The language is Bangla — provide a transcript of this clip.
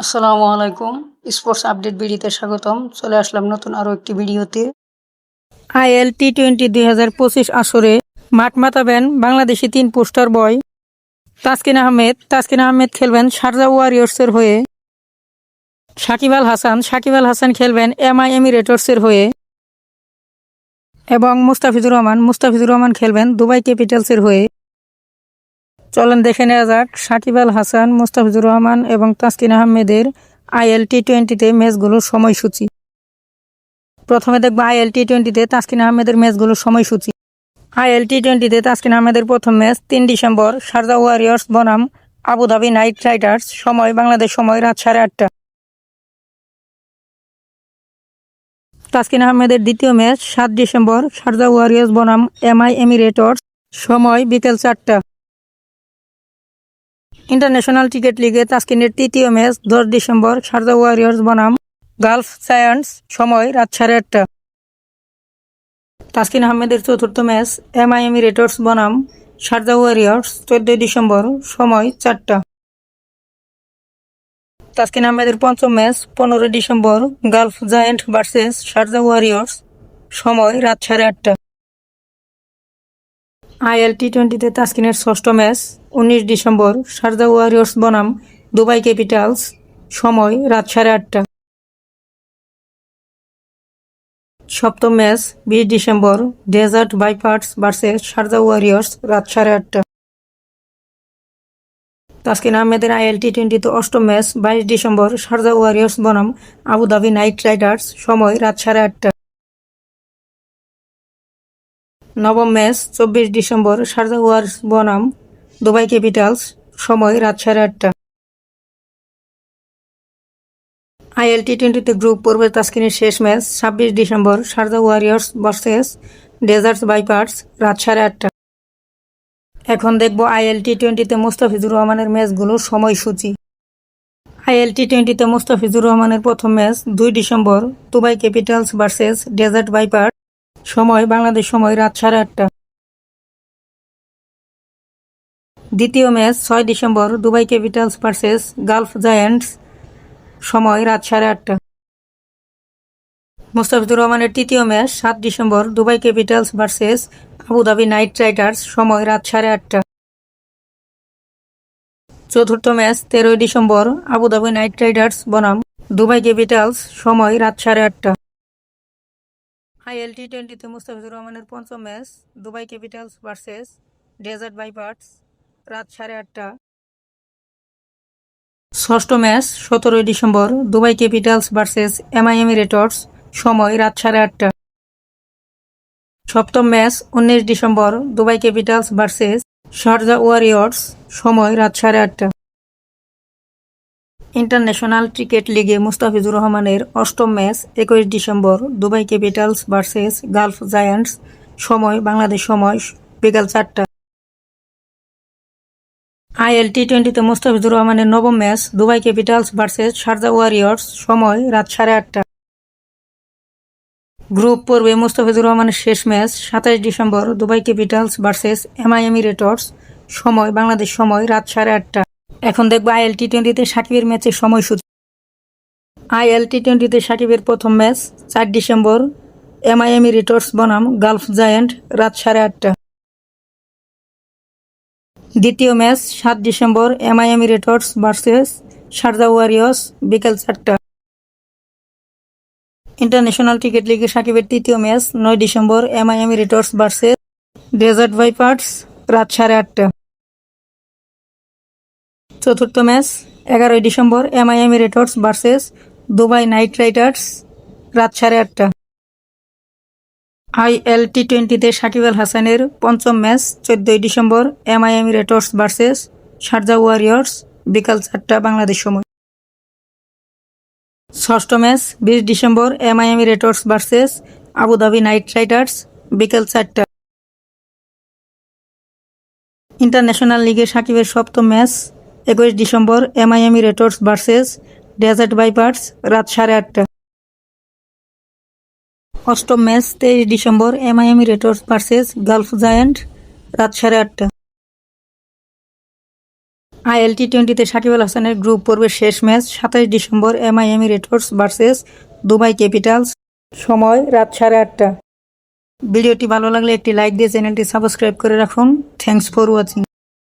আসসালামু আলাইকুম। স্পোর্টস আপডেট ভিডিওতে স্বাগতম। চলে আসলাম নতুন আরও একটি ভিডিওতে। আইএল টি টোয়েন্টি দুই হাজার পঁচিশ আসরে মাঠ মাতাবেন বাংলাদেশি তিন পোস্টার বয় তাসকিন আহমেদ। তাসকিন আহমেদ খেলবেন শারজা ওয়ারিয়র্সের হয়ে। সাকিব আল হাসান। সাকিব আল হাসান খেলবেন এম এমআই এমিরেটর্সের হয়ে। এবং মুস্তাফিজুর রহমান। মুস্তাফিজুর রহমান খেলবেন দুবাই ক্যাপিটালসের হয়ে। চলেন দেখে নেওয়া যাক। সাকিব আল হাসান, মুস্তাফিজুর রহমান এবং তাসকিন আহমেদের আইএল টি টোয়েন্টিতে ম্যাচগুলোর সময়সূচি। প্রথমে দেখব আইএল টি টোয়েন্টিতে তাসকিন আহমেদের ম্যাচগুলোর সময়সূচি। আইএল টি টোয়েন্টিতে তাসকিন আহমেদের প্রথম ম্যাচ তিন ডিসেম্বর শারজা ওয়ারিয়র্স, বনাম, আবুধাবি নাইট রাইডার্স, সময় বাংলাদেশ সময় রাত সাড়ে আটটা। তাসকিন আহমেদের দ্বিতীয় ম্যাচ সাত ডিসেম্বর শারজা ওয়ারিয়র্স, বনাম, এমআই এমিরেটর্স সময় বিকেল চারটা। ইন্টারন্যাশনাল ক্রিকেট লিগে তাস্কিনের তৃতীয় ম্যাচ দশ ডিসেম্বর শারজা ওয়ারিয়র্স বনাম গালফ সায়ান্স সময় রাত সাড়ে আটটা। তাসকিন আহমেদের চতুর্থ ম্যাচ এমআই এমিরেটর্স বনাম শারজা ওয়ারিয়র্স চোদ্দই ডিসেম্বর সময় চারটা। তাসকিন আহমেদের পঞ্চম ম্যাচ পনেরোই December Gulf Giant versus Sharjah Warriors সময় রাত সাড়ে আটটা। আইএল টি টোয়েন্টিতে তাসকিনের ষষ্ঠ ম্যাচ, উনিশ ডিসেম্বর শারজা ওয়ারিয়র্স বনাম, দুবাই ক্যাপিটালস, সময় রাত সাড়ে আটটা। সপ্তম ম্যাচ, বিশ December, Desert Vipers versus Sharjah Warriors, রাত সাড়ে আটটা। তাসকিন আহমেদের আইএল টি টোয়েন্টিতে অষ্টম ম্যাচ, বাইশ ডিসেম্বর শারজা ওয়ারিয়র্স বনাম, আবুধাবি নাইট রাইডার্স, সময় রাত সাড়ে আটটা। নবম ম্যাচ, চব্বিশ ডিসেম্বর শারজা ওয়ার্স বনাম, দুবাই ক্যাপিটালস, সময় রাত সাড়ে আটটা। আইএল টি টোয়েন্টিতে গ্রুপ পর্বে তাস্কিনের শেষ ম্যাচ, ছাব্বিশ December Sharjah Warriors versus Deserts Vipers, রাত সাড়ে আটটা। এখন দেখব আইএল টি টোয়েন্টিতে মুস্তাফিজুর রহমানের ম্যাচগুলোর সময়সূচি। আইএল টি টোয়েন্টিতে মুস্তাফিজুর রহমানের প্রথম ম্যাচ, দুই December, Dubai Capitals versus Desert Vipers সময়, বাংলাদেশ সময়, রাত সাড়ে আটটা। দ্বিতীয় ম্যাচ, ছয় December, Dubai Capitals versus Gulf Giants. সময়, রাত সাড়ে আটটা। মুস্তাফিজুর রহমানের তৃতীয় ম্যাচ, সাত December, Dubai Capitals versus Abu Dhabi Knight Riders. সময়, রাত সাড়ে আটটা। চতুর্থ ম্যাচ, তেরোই December Abu Dhabi Knight Riders বনাম। দুবাই ক্যাপিটালস, সময়, রাত সাড়ে আটটা। আইএল টি টোয়েন্টিতে মুস্তাফিজুর রহমানের পঞ্চম match, Dubai Capitals versus, Desert Vipers রাত সাড়ে আটটা। ষষ্ঠ ম্যাচ, সতেরোই December, Dubai Capitals versus, MI Emirates সময় রাত সাড়ে আটটা। সপ্তম ম্যাচ, উনিশ December, Dubai Capitals versus, Sharjah Warriors, সময় রাত সাড়ে আটটা। ইন্টারন্যাশনাল ক্রিকেট লিগে মুস্তাফিজুর রহমানের অষ্টম ম্যাচ, একুশ December, Dubai Capitals versus Gulf Giants, সময়, বাংলাদেশ সময়, বিকাল চারটা। আইএল টি টোয়েন্টিতে মুস্তাফিজুর রহমানের নবম match, Dubai Capitals versus Sharjah Warriors, সময়, রাত সাড়ে আটটা। গ্রুপ পর্বে মুস্তাফিজুর রহমানের শেষ ম্যাচ, সাতাশ December, Dubai Capitals versus MI Emirates সময়, বাংলাদেশ সময়, রাত সাড়ে আটটা। এখন দেখব আইএল টি টোয়েন্টিতে সাকিবের ম্যাচের সময়সূচি। আইএল টি টোয়েন্টিতে সাকিবের প্রথম ম্যাচ, চার ডিসেম্বর এমআই এমিরেটর্স বনাম, গালফ জায়ান্ট, রাত সাড়ে আটটা। দ্বিতীয় ম্যাচ, সাত December MI Emirates versus Sharjah Warriors, বিকেল চারটা। ইন্টারন্যাশনাল ক্রিকেট লিগে সাকিবের তৃতীয় ম্যাচ, নয় December MI Emirates versus Desert Vipers রাত সাড়ে আটটা। চতুর্থ ম্যাচ, এগারোই December MI Emirates versus Dubai Knight Riders, রাত সাড়ে আটটা। আইএল টি টোয়েন্টিতে সাকিব আল হাসানের পঞ্চম ম্যাচ, চোদ্দই December MI Emirates versus Sharjah Warriors, বিকাল চারটা বাংলাদেশ সময়। ষষ্ঠ ম্যাচ, বিশ December MI Emirates versus Abu Dhabi Knight Riders, বিকেল চারটা। ইন্টারন্যাশনাল লিগে সাকিবের সপ্তম ম্যাচ একুশ December MI Emirates versus Desert Vipers, রাত সাড়ে আটটা। অষ্টম ম্যাচ, তেইশ December MI Emirates versus Gulf Giant, রাত সাড়ে আটটা। আইএল টি টোয়েন্টিতে সাকিব আল হাসানের গ্রুপ পর্বের শেষ ম্যাচ সাতাশ December MI Emirates versus Dubai Capitals, সময় রাত সাড়ে আটটা। ভিডিওটি ভালো লাগলে একটি লাইক দিয়ে চ্যানেলটি সাবস্ক্রাইব করে রাখুন। Thanks for watching.